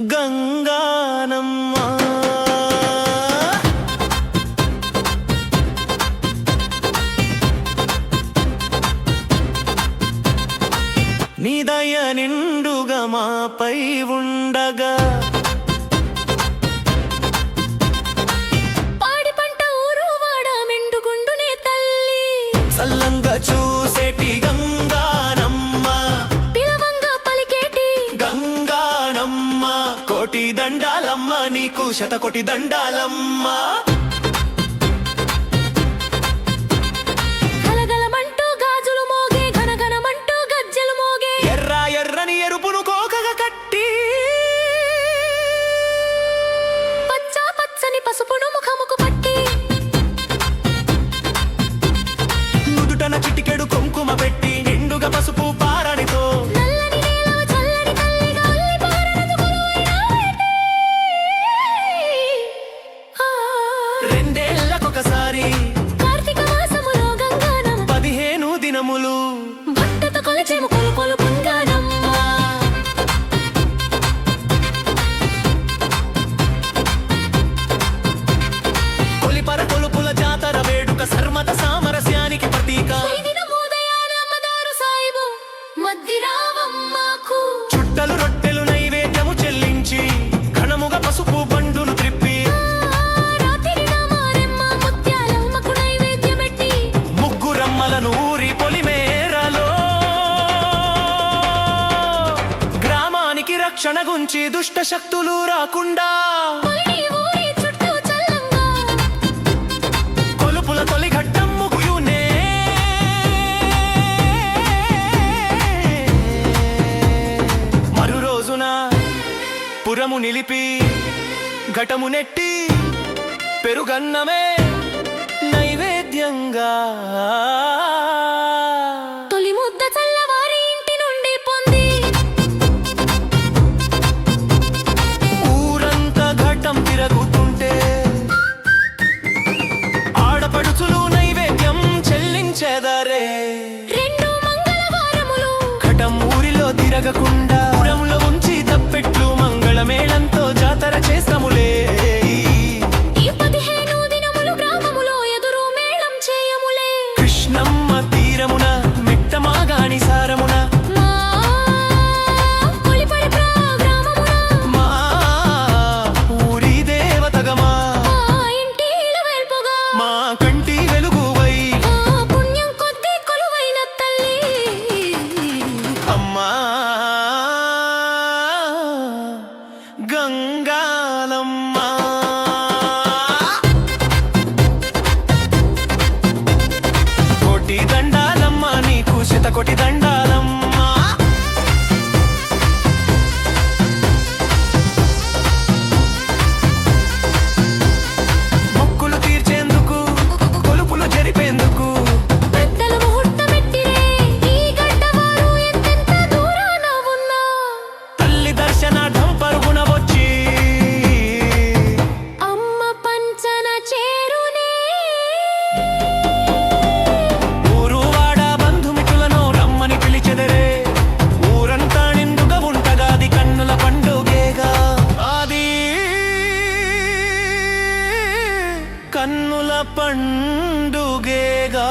గంగానమ్మ. నిండుగమా నిండుగా మాపై శతకోటి దండాలమ్మా. రక్షణగుంచి దుష్ట శక్తులు రాకుండా కొలుపుల తొలిఘట్టం ముగుయునే. మరు రోజున పురము నిలిపి ఘటము నెట్టి పెరుగన్నమే నైవేద్యంగా. జరగకుండా ఉంచి తప్పెట్లు మంగళమేళంతో జాతర చేసి పండుగేగా.